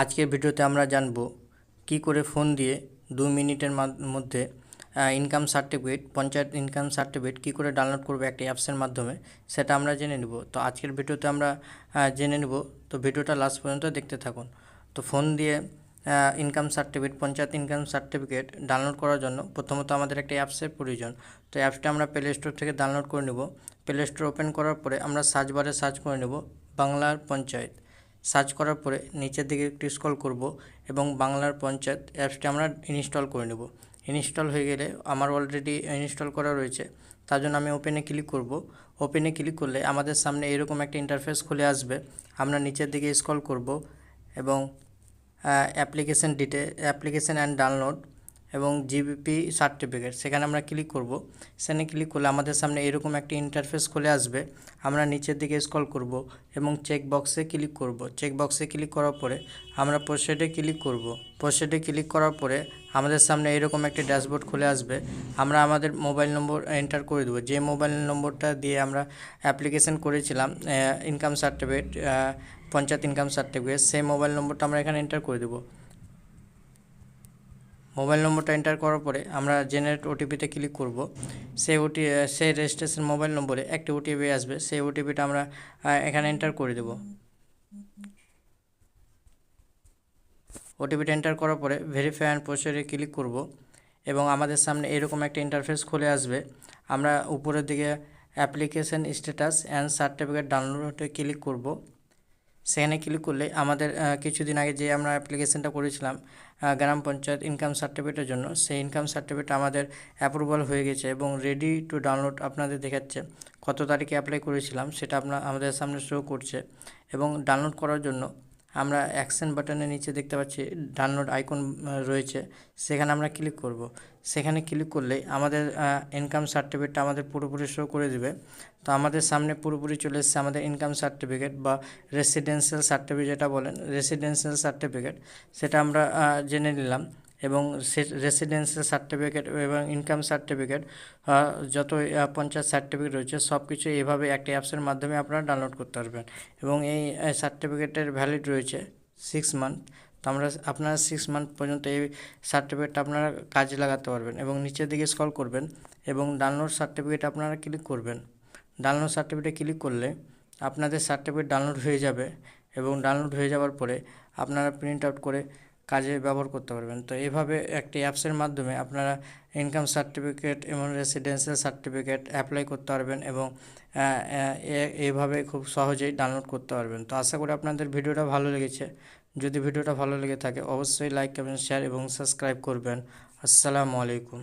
আজকের ভিডিওতে আমরা জানব কি করে ফোন দিয়ে দু মিনিটের মধ্যে income certificate panchayat income certificate কি করে ডাউনলোড করব একটি অ্যাপসের মাধ্যমে, সেটা আমরা জেনে নেব। তো আজকের ভিডিওতে আমরা জেনে নেব। তো ভিডিওটা লাস্ট পর্যন্ত দেখতে থাকুন। তো ফোন দিয়ে income certificate panchayat income certificate download করার জন্য প্রথমত আমাদের একটা অ্যাপসের প্রয়োজন। তো অ্যাপসটা আমরা প্লে স্টোর থেকে ডাউনলোড করে নেব। প্লে স্টোর ওপেন করার পরে আমরা সার্চ বারে সার্চ করে নেব বাংলার পঞ্চায়েত। সার্চ করার পরে নিচের দিকে একটু স্ক্রল করব এবং বাংলার পঞ্চায়েত অ্যাপসটি আমরা ইনস্টল করে নেব। ইনস্টল হয়ে গেলে আমার অলরেডি ইনস্টল করা রয়েছে। তার জন্য আমি ওপেনে ক্লিক করব। ওপেনে ক্লিক করলে আমাদের সামনে এরকম একটা ইন্টারফেস খুলে আসবে। আমরা নিচের দিকে স্ক্রল করব এবং অ্যাপ্লিকেশান ডিটে অ্যাপ্লিকেশান অ্যান্ড ডাউনলোড এবং জিবিপি সার্টিফিকেট সেখানে আমরা ক্লিক করব। সেখানে ক্লিক করলে আমাদের সামনে এরকম একটি ইন্টারফেস খুলে আসবে। আমরা নিচের দিকে স্ক্রল করব এবং চেক বক্সে ক্লিক করব। চেক বক্সে ক্লিক করার পরে আমরা পোস্টেডে ক্লিক করব। পোস্টেডে ক্লিক করার পরে আমাদের সামনে এরকম একটি ড্যাশবোর্ড খুলে আসবে। আমরা আমাদের মোবাইল নম্বর এন্টার করে দেবো। যে মোবাইল নম্বরটা দিয়ে আমরা অ্যাপ্লিকেশন করেছিলাম income certificate panchayat income certificate সেই মোবাইল নম্বরটা আমরা এখানে এন্টার করে দেবো। মোবাইল নম্বরটা এন্টার করার পরে আমরা জেনারেট ওটিপিতে ক্লিক করব। সেই ওটি সেই রেজিস্ট্রেশন মোবাইল নম্বরে একটি ওটিপি আসবে। সেই ওটিপিটা আমরা এখানে এন্টার করে দেব। ওটিপিটা এন্টার করার পরে ভেরিফাই অ্যান্ড প্রসিডে ক্লিক করব এবং আমাদের সামনে এরকম একটা ইন্টারফেস খুলে আসবে। আমরা উপরের দিকে অ্যাপ্লিকেশন স্ট্যাটাস অ্যান্ড সার্টিফিকেট ডাউনলোডে ক্লিক করব। সেখানে ক্লিক করলে আমাদের কিছুদিন আগে যে আমরা অ্যাপ্লিকেশনটা করেছিলাম গ্রাম পঞ্চায়েত ইনকাম সার্টিফিকেটের জন্য, সেই ইনকাম সার্টিফিকেট আমাদের অ্যাপ্রুভাল হয়ে গেছে এবং রেডি টু ডাউনলোড আপনাদের দেখাচ্ছে কত তারিখে অ্যাপ্লাই করেছিলাম, সেটা আপনার আমাদের সামনে শো করছে এবং ডাউনলোড করার জন্য আমরা অ্যাকশন বাটনের নিচে দেখতে পাচ্ছি ডাউনলোড আইকন রয়েছে। সেখানে আমরা ক্লিক করব। সেখানে ক্লিক করলে আমাদের ইনকাম সার্টিফিকেটটা আমাদের পুরোপুরি শো করে দেবে। তো আমাদের সামনে পুরোপুরি চলে এসেছে আমাদের ইনকাম সার্টিফিকেট বা রেসিডেন্সিয়াল সার্টিফিকেট যেটা বলেন রেসিডেন্সিয়াল সার্টিফিকেট সেটা আমরা জেনে নিলাম। এবং রেসিডেন্সিয়াল সার্টিফিকেট এবং ইনকাম সার্টিফিকেট যত পঞ্চায়েত সার্টিফিকেট রয়েছে সব কিছু এভাবে একটি অ্যাপসের মাধ্যমে আপনারা ডাউনলোড করতে পারবেন। এবং এই সার্টিফিকেটের ভ্যালিড রয়েছে সিক্স মান্থ তো আমরা আপনারা সিক্স মান্থ পর্যন্ত এই সার্টিফিকেটটা আপনারা কাজে লাগাতে পারবেন এবং নিচের দিকে স্কল করবেন এবং ডাউনলোড সার্টিফিকেট আপনারা ক্লিক করবেন। ডাউনলোড সার্টিফিকেটে ক্লিক করলে আপনাদের সার্টিফিকেট ডাউনলোড হয়ে যাবে এবং ডাউনলোড হয়ে যাওয়ার পরে আপনারা প্রিন্ট আউট করে কাজে ব্যবহার করতে পারবেন। তো এভাবে একটি অ্যাপসের মাধ্যমে আপনারা ইনকাম সার্টিফিকেট এবং রেসিডেন্সিয়াল সার্টিফিকেট অ্যাপ্লাই করতে পারবেন এবং এভাবে খুব সহজেই ডাউনলোড করতে পারবেন। তো আশা করি আপনাদের ভিডিওটা ভালো লেগেছে। যদি ভিডিওটা ভালো লেগে থাকে, অবশ্যই লাইক কমেন্ট শেয়ার এবং সাবস্ক্রাইব করবেন। আসসালামু আলাইকুম।